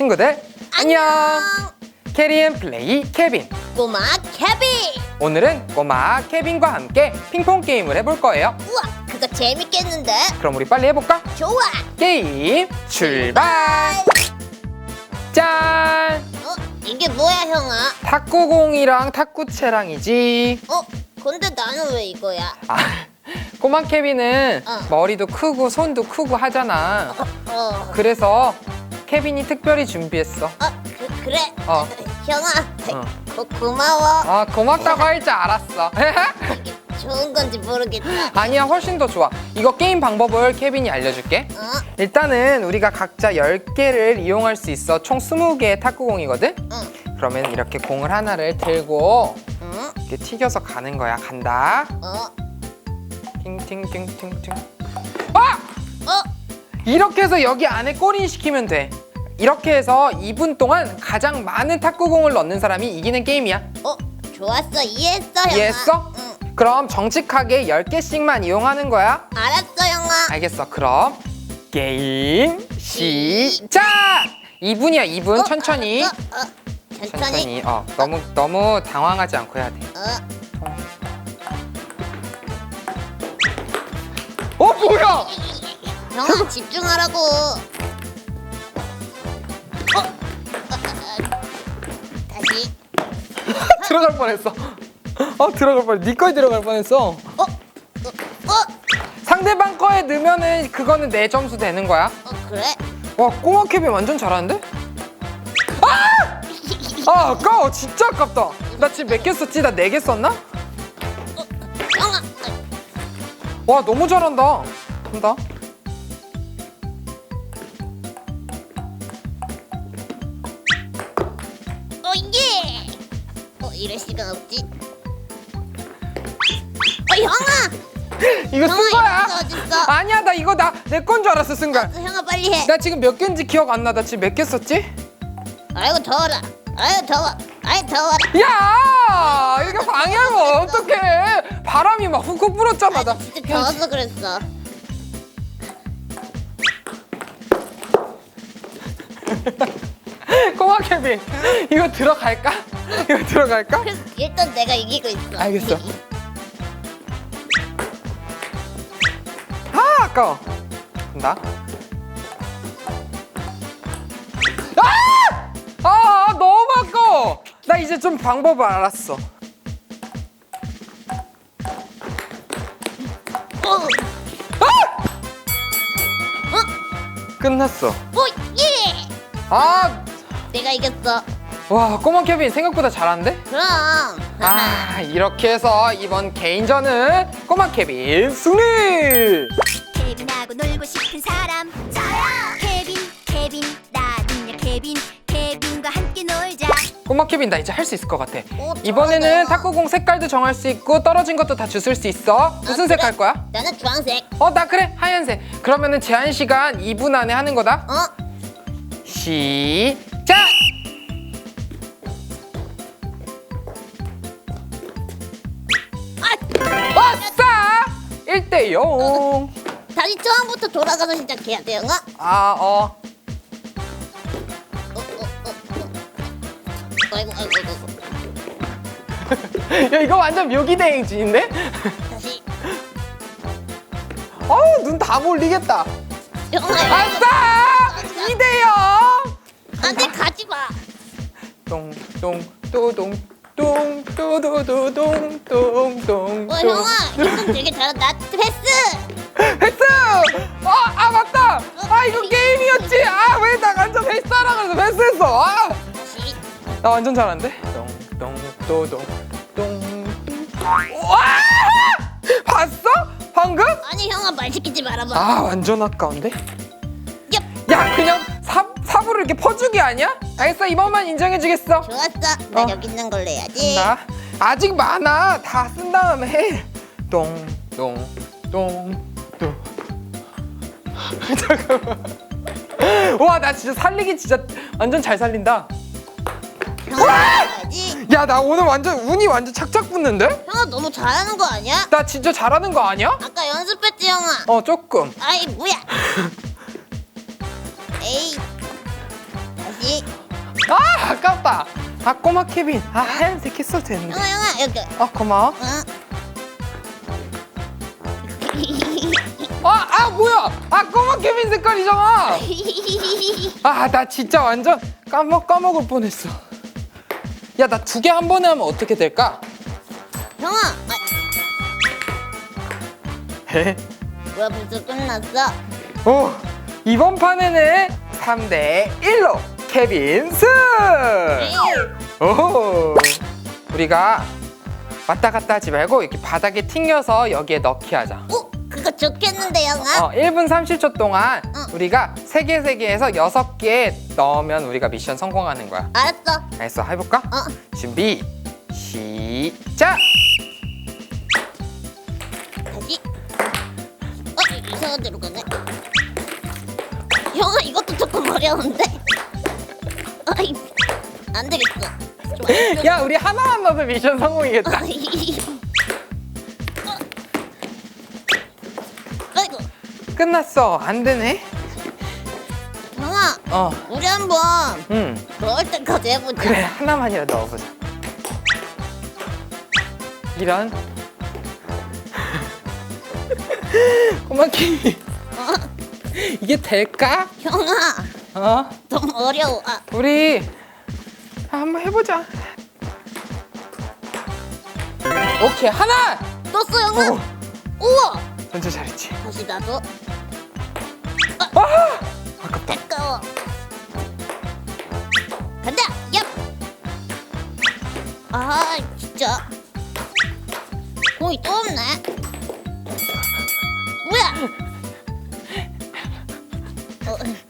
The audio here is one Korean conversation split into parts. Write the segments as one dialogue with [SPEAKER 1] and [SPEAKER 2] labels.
[SPEAKER 1] 친구들 안녕. 캐리앤 플레이 케빈.
[SPEAKER 2] 꼬마 케빈
[SPEAKER 1] 오늘은 꼬마 케빈과 함께 핑퐁 게임을 해볼 거예요.
[SPEAKER 2] 우와 그거 재밌겠는데
[SPEAKER 1] 그럼 우리 빨리 해볼까?
[SPEAKER 2] 좋아
[SPEAKER 1] 게임 출발. 짠.
[SPEAKER 2] 어 이게 뭐야 형아
[SPEAKER 1] 탁구공이랑 탁구채랑이지.
[SPEAKER 2] 어 근데 나는 왜 이거야
[SPEAKER 1] 아, 꼬마 케빈은
[SPEAKER 2] 어.
[SPEAKER 1] 머리도 크고 손도 크고 하잖아.
[SPEAKER 2] 어
[SPEAKER 1] 그래서 케빈이 특별히 준비했어.
[SPEAKER 2] 어, 그, 그래
[SPEAKER 1] 어.
[SPEAKER 2] 형아
[SPEAKER 1] 어.
[SPEAKER 2] 고, 고마워
[SPEAKER 1] 아, 고맙다고 할 줄 알았어.
[SPEAKER 2] 이게 좋은 건지 모르겠다
[SPEAKER 1] 아니야, 훨씬 더 좋아. 이거 게임 방법을 케빈이 알려줄게.
[SPEAKER 2] 어?
[SPEAKER 1] 일단은 우리가 각자 10개를 이용할 수 있어. 총 20개의 탁구공이거든?
[SPEAKER 2] 응.
[SPEAKER 1] 그러면 이렇게 공을 하나를 들고
[SPEAKER 2] 응?
[SPEAKER 1] 이렇게 튀겨서 가는 거야. 간다.
[SPEAKER 2] 어?
[SPEAKER 1] 팅팅팅팅팅. 아!
[SPEAKER 2] 어?
[SPEAKER 1] 이렇게 해서 여기 안에 골인 시키면 돼. 이렇게 해서 2분 동안 가장 많은 탁구공을 넣는 사람이 이기는 게임이야.
[SPEAKER 2] 어? 좋았어 이해했어 형아
[SPEAKER 1] 이해했어?
[SPEAKER 2] 응
[SPEAKER 1] 그럼 정직하게 10개씩만 이용하는 거야.
[SPEAKER 2] 알았어 형아
[SPEAKER 1] 알겠어. 그럼 게임 시작! 2분이야, 2분.
[SPEAKER 2] 어,
[SPEAKER 1] 천천히.
[SPEAKER 2] 알았어. 어, 천천히
[SPEAKER 1] 천천히. 어, 너무 너무 당황하지 않고 해야 돼.
[SPEAKER 2] 어?
[SPEAKER 1] 어, 뭐야?
[SPEAKER 2] 형아 집중하라고
[SPEAKER 1] 들어갈 뻔했어. 어, 들어갈 뻔. 네 거에 들어갈 뻔했어.
[SPEAKER 2] 어? 어? 어?
[SPEAKER 1] 상대방 거에 넣으면은 그거는 내 점수 되는 거야.
[SPEAKER 2] 어 그래?
[SPEAKER 1] 와, 꼬마 케빈 완전 잘하는데? 아! 아, 아까워. 진짜 아깝다. 나 지금 몇 개 썼지? 나 네 개 썼나?
[SPEAKER 2] 형아
[SPEAKER 1] 와, 너무 잘한다. 간다.
[SPEAKER 2] 이럴 시간 없지? 어 형아!
[SPEAKER 1] 이거 쓴
[SPEAKER 2] 형아,
[SPEAKER 1] 거야?
[SPEAKER 2] 이거 어딨어?
[SPEAKER 1] 아니야, 나 이거 나 내 건 줄 알았어, 순간.
[SPEAKER 2] 어, 형아 빨리 해
[SPEAKER 1] 나 지금 몇 개인지 기억 안 나. 나 지금 몇 개 썼지?
[SPEAKER 2] 아이고 더워라 아이고 더워 아이 더워라
[SPEAKER 1] 야! 이거 방해하면 어떡해. 바람이 막 훅훅 불었잖아. 나.
[SPEAKER 2] 아 진짜 더워서 그랬어
[SPEAKER 1] 꼬마 케빈, 이거 들어갈까? 이거 들어갈까?
[SPEAKER 2] 그래서 일단 내가 이기고 있어
[SPEAKER 1] 알겠어. 아, 아까워. 간다. 아! 아, 너무 아까워. 나 이제 좀 방법을 알았어.
[SPEAKER 2] 어!
[SPEAKER 1] 끝났어.
[SPEAKER 2] 어 예!
[SPEAKER 1] 아,
[SPEAKER 2] 내가 이겼어
[SPEAKER 1] 와, 꼬마 케빈 생각보다 잘하는데?
[SPEAKER 2] 그럼
[SPEAKER 1] 아, 이렇게 해서 이번 개인전은 꼬마 케빈 승리!
[SPEAKER 3] 케빈하고 놀고 싶은 사람 저요 케빈 케빈 나는야 케빈 케빈과 함께 놀자
[SPEAKER 1] 꼬마 케빈 나 이제 할 수 있을 것 같아.
[SPEAKER 2] 오,
[SPEAKER 1] 이번에는
[SPEAKER 2] 잘하네.
[SPEAKER 1] 탁구공 색깔도 정할 수 있고 떨어진 것도 다 주술 수 있어. 무슨
[SPEAKER 2] 아,
[SPEAKER 1] 색
[SPEAKER 2] 그래?
[SPEAKER 1] 할 거야?
[SPEAKER 2] 나는 주황색
[SPEAKER 1] 어, 나 그래. 하얀색. 그러면은 제한 시간 2분 안에 하는 거다.
[SPEAKER 2] 어?
[SPEAKER 1] 시작! 1대 0.
[SPEAKER 2] 다시 처음부터 돌아가서 시작해야 돼 영아
[SPEAKER 1] 아, 어.
[SPEAKER 2] 어, 어, 어, 어. 아이고 아이고 아이고
[SPEAKER 1] 야, 이거 완전 묘기 대행진인데?
[SPEAKER 2] 다시
[SPEAKER 1] 어우, 눈 다 몰리겠다. 아싸! 2대 0.
[SPEAKER 2] 안돼 가지 마
[SPEAKER 1] 똥 똥 또동 똥 또도도동 똥똥
[SPEAKER 2] 어 형아 이건 되게 잘한다 패스
[SPEAKER 1] 패스! 아, 아 맞다! 아 이거 게임이었지! 아 왜나 완전 패스하라 그래서 패스했어! 아! 나 완전 잘하는데? 똥똥 또동 똥 와! 봤어? 방금?
[SPEAKER 2] 아니 형아 말 시키지 말아봐
[SPEAKER 1] 아 완전 아까운데? 얍야 그냥 삽, 삽으로 이렇게 퍼주기 아니야? 알겠어 이번만 인정해주겠어
[SPEAKER 2] 좋았어 나
[SPEAKER 1] 어.
[SPEAKER 2] 여기 있는 걸로 해야지
[SPEAKER 1] 나 아직 많아. 다 쓴 다음에 해. 똥똥똥똥 잠깐만. 와 나 진짜 살리기 진짜 완전 잘 살린다.
[SPEAKER 2] 형아 해야지
[SPEAKER 1] 야 나 오늘 완전 운이 완전 착착 붙는데?
[SPEAKER 2] 형아 너무 잘하는 거 아니야?
[SPEAKER 1] 나 진짜 잘하는 거 아니야?
[SPEAKER 2] 아까 연습했지 형아
[SPEAKER 1] 어 조금.
[SPEAKER 2] 아이 뭐야 에이 다시 다시.
[SPEAKER 1] 아 아깝다 아 꼬마 케빈 아 하얀색 했어도 되는데
[SPEAKER 2] 형아 형아 여기.
[SPEAKER 1] 아 고마워
[SPEAKER 2] 어?
[SPEAKER 1] 아, 아 뭐야 아 꼬마 케빈 색깔이잖아 아나 진짜 완전 까먹 까먹을 뻔했어 야 나 두 개 한 번에 하면 어떻게 될까?
[SPEAKER 2] 형아. 아,
[SPEAKER 1] 헤
[SPEAKER 2] 뭐야 벌써 끝났어?
[SPEAKER 1] 오 이번 판에는 3대 1로 케빈 승! 오 우리가 왔다 갔다 하지 말고 이렇게 바닥에 튕겨서 여기에 넣기 하자
[SPEAKER 2] 어? 그거 좋겠는데 형아?
[SPEAKER 1] 어, 1분 30초 동안
[SPEAKER 2] 응.
[SPEAKER 1] 우리가 3개 3개에서 6개 넣으면 우리가 미션 성공하는 거야
[SPEAKER 2] 알았어.
[SPEAKER 1] 알겠어 해볼까?
[SPEAKER 2] 어.
[SPEAKER 1] 준비 시작!
[SPEAKER 2] 다시. 어 이상한 데로 가네. 형아 이것도 조금 어려운데. 아이 안 되겠어. 좀 알려줘.
[SPEAKER 1] 야 우리 하나만 넣어도 미션 성공이겠다
[SPEAKER 2] 아이. 어. 아이고
[SPEAKER 1] 끝났어 안 되네
[SPEAKER 2] 형아
[SPEAKER 1] 어
[SPEAKER 2] 우리 한번
[SPEAKER 1] 응.
[SPEAKER 2] 넣을 때까지 해보자.
[SPEAKER 1] 그래 하나만이라도 넣어보자 이런 꼬마 키
[SPEAKER 2] 어?
[SPEAKER 1] 이게 될까?
[SPEAKER 2] 형아
[SPEAKER 1] 어?
[SPEAKER 2] 너무 어려워. 아,
[SPEAKER 1] 우리 한번 해보자 오케이 하나
[SPEAKER 2] 떴어 형아.
[SPEAKER 1] 오,
[SPEAKER 2] 우와.
[SPEAKER 1] 먼저 잘했지
[SPEAKER 2] 다시 나도.
[SPEAKER 1] 아 아깝다
[SPEAKER 2] 아까워. 간다. 얍. 아 진짜. 공이 또 없네. 뭐야? 어.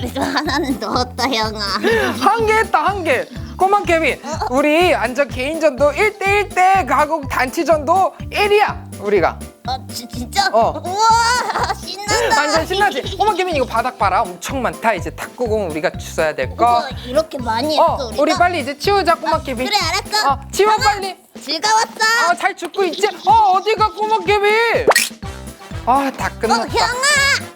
[SPEAKER 2] 그래도 하나는 넣었다 형아.
[SPEAKER 1] 한 개 했다 한 개 꼬마 케빈 우리 완전 개인전도 1대1 대 가고 단체전도 1이야 우리가
[SPEAKER 2] 아 지, 진짜?
[SPEAKER 1] 어.
[SPEAKER 2] 우와 신난다.
[SPEAKER 1] 완전 신나지? 꼬마 케빈 이거 바닥 봐라 엄청 많다 이제 탁구공 우리가 주워야 될 거.
[SPEAKER 2] 우와, 이렇게 많이 했어
[SPEAKER 1] 어,
[SPEAKER 2] 우리가.
[SPEAKER 1] 우리 빨리 이제 치우자 꼬마 케빈.
[SPEAKER 2] 그래 알았어.
[SPEAKER 1] 어, 치워 빨리.
[SPEAKER 2] 즐거웠어.
[SPEAKER 1] 어, 잘 죽고 있지? 어, 어디가 꼬마 케빈? 아, 다
[SPEAKER 2] 어
[SPEAKER 1] 끝났다.
[SPEAKER 2] 형아.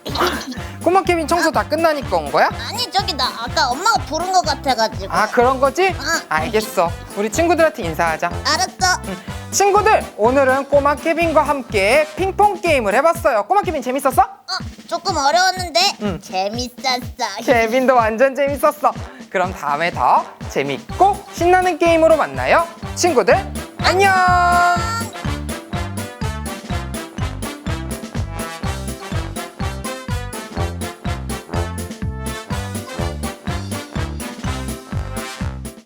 [SPEAKER 1] 꼬마 케빈 청소 다 끝나니까 온 거야?
[SPEAKER 2] 아니 저기 나 아까 엄마가 부른 것 같아가지고.
[SPEAKER 1] 아, 그런 거지?
[SPEAKER 2] 응.
[SPEAKER 1] 알겠어. 우리 친구들한테 인사하자.
[SPEAKER 2] 알았어.
[SPEAKER 1] 친구들, 오늘은 꼬마 케빈과 함께 핑퐁 게임을 해봤어요. 꼬마 케빈 재밌었어?
[SPEAKER 2] 어 조금 어려웠는데
[SPEAKER 1] 응.
[SPEAKER 2] 재밌었어.
[SPEAKER 1] 케빈도 완전 재밌었어. 그럼 다음에 더 재밌고 신나는 게임으로 만나요. 친구들, 안녕!